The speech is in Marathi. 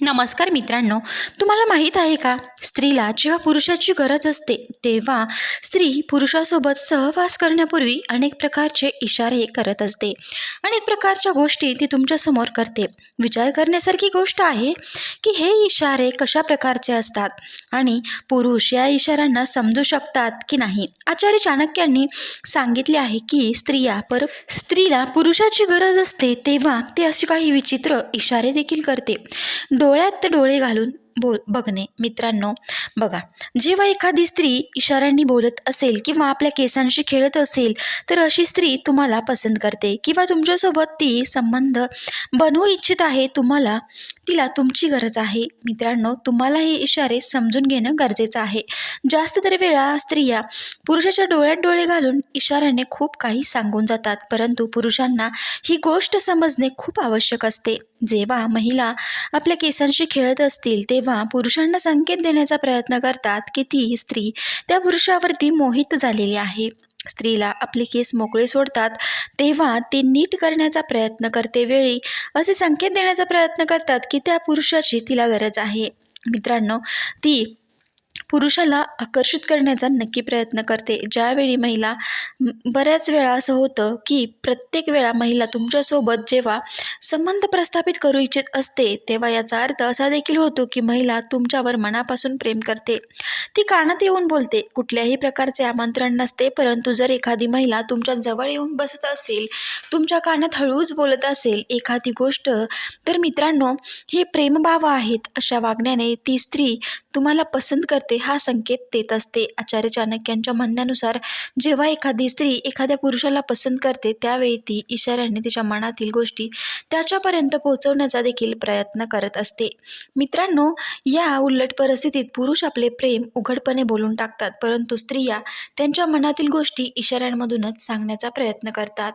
नमस्कार मित्रांनो तुम्हाला माहीत आहे का? स्त्रीला जेव्हा पुरुषाची गरज असते तेव्हा स्त्री पुरुषासोबत सहवास करण्यापूर्वी अनेक प्रकारचे इशारे करत असते. अनेक प्रकारच्या गोष्टी ती तुमच्यासमोर करते. विचार करण्यासारखी गोष्ट आहे की हे इशारे कशा प्रकारचे असतात? आणि पुरुष या इशाऱ्यांना समजू शकतात की नाही? आचार्य चाणक्यांनी सांगितले आहे की स्त्रिया पर स्त्रीला पुरुषाची गरज असते तेव्हा ती अशी काही विचित्र इशारे देखील करते. डोळ्यात डोळे घालून बोल बघणे मित्रांनो. बघा जेव्हा एखादी स्त्री इशाऱ्यांनी बोलत असेल किंवा आपल्या केसांशी खेळत असेल तर अशी स्त्री तुम्हाला पसंत करते किंवा तुमच्यासोबत ती संबंध बनवू इच्छित आहे तुम्हाला तिला तुमची गरज आहे. मित्रांनो तुम्हाला हे इशारे समजून घेणं गरजेचं आहे. जास्त तर वेळा स्त्रिया पुरुषाच्या डोळ्यात डोळे घालून इशाऱ्याने खूप काही सांगून जातात परंतु पुरुषांना ही गोष्ट समजणे खूप आवश्यक असते. जेव्हा महिला आपल्या केसांशी खेळत असतील तेव्हा पुरुषांना संकेत देण्याचा प्रयत्न करतात की ती स्त्री त्या पुरुषावरती मोहित झालेली आहे. स्त्रीला आपले केस मोकळे सोडतात तेव्हा ते नीट करण्याचा प्रयत्न करते वेळी असे संकेत देण्याचा प्रयत्न करतात की त्या पुरुषाची तिला गरज आहे. मित्रांनो ती पुरुषाला आकर्षित करण्याचा नक्की प्रयत्न करते. ज्यावेळी महिला बऱ्याच वेळा असं होतं की प्रत्येक वेळा महिला तुमच्यासोबत जेव्हा संबंध प्रस्थापित करू इच्छित असते तेव्हा याचा अर्थ असा देखील होतो की महिला तुमच्यावर मनापासून प्रेम करते. ती कानात येऊन बोलते. कुठल्याही प्रकारचे आमंत्रण नसते परंतु जर एखादी महिला तुमच्या जवळ येऊन बसत असेल तुमच्या कानात हळूच बोलत असेल एखादी गोष्ट तर मित्रांनो हे प्रेमभाव आहेत. अशा वागण्याने ती स्त्री तुम्हाला पसंत करते. हा संकेत देत असते. आचार्य चाणक्यांच्या म्हणण्यानुसार जेव्हा एखादी स्त्री एखाद्या पुरुषाला पसंत करते त्यावेळी ती इशाऱ्याने तिच्या मनातील गोष्टी त्याच्यापर्यंत पोहोचवण्याचा देखील प्रयत्न करत असते. मित्रांनो या उलट परिस्थितीत पुरुष आपले प्रेम उघडपणे बोलून टाकतात परंतु स्त्रिया त्यांच्या मनातील गोष्टी इशाऱ्यांमधूनच सांगण्याचा प्रयत्न करतात.